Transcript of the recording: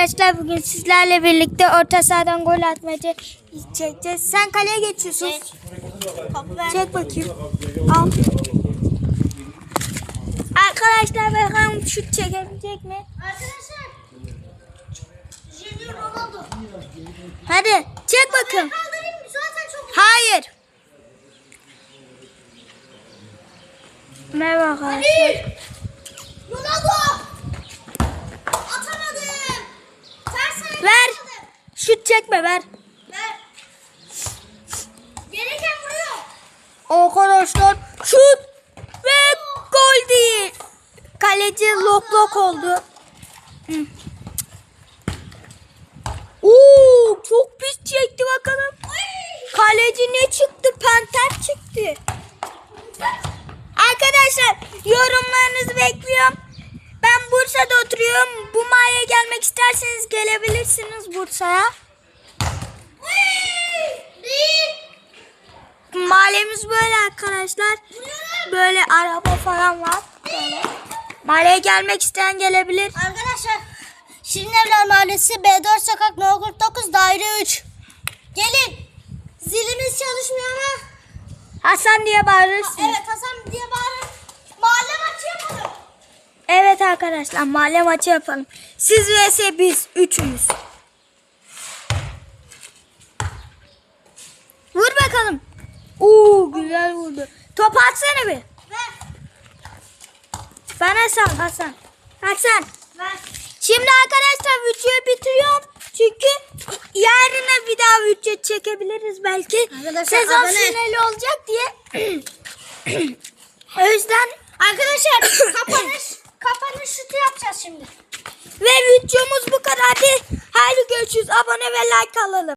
arkadaşlar bugün sizlerle birlikte orta sahadan gol atmaca çekeceğiz. Sen kaleye geçiyorsun. Geç. Çek bakayım. Al. Arkadaşlar bakalım şut çekebilecek mi? Arkadaşlar. Junior Ronaldo. Hadi çek bakayım. Hayır. Merhaba arkadaşlar. Ver. Şut çekme ver. Ver. Gereken vuruyor. Arkadaşlar şut ve gol değil. Kaleci lok lok oldu. Hı. Oo, çok pis çekti bakalım. Kaleci ne çıktı? Panter çıktı. Arkadaşlar yorumlarınızı bekliyorum. Ben Bursa'da oturuyorum. Bu mahalleye gelmek isterseniz gelebilirsiniz Bursa'ya. Mahallemiz böyle arkadaşlar. Böyle araba falan var. Böyle. Mahalleye gelmek isteyen gelebilir. Arkadaşlar Şirinevler Mahallesi B4 Sokak No 49 Daire 3. Gelin. Zilimiz çalışmıyor ama. Hasan diye bağırırsınız. Evet Hasan diye bağırın. Mahalle maçı yapalım. Evet arkadaşlar mahalle maçı yapalım. Siz vs biz üçümüz. Vur bakalım. Oo güzel vurdu. Top atsana bir. Ver. Bana sal Hasan. Hasan. Ver. Şimdi arkadaşlar videoyu bitiriyorum. Çünkü yarına bir daha video çekebiliriz belki. Arkadaşlar, Sezon abone- finali olacak diye. o yüzden Arkadaşlar şimdi. ve videomuz bu kadardı. Haydi görüşürüz. Abone ve like alalım.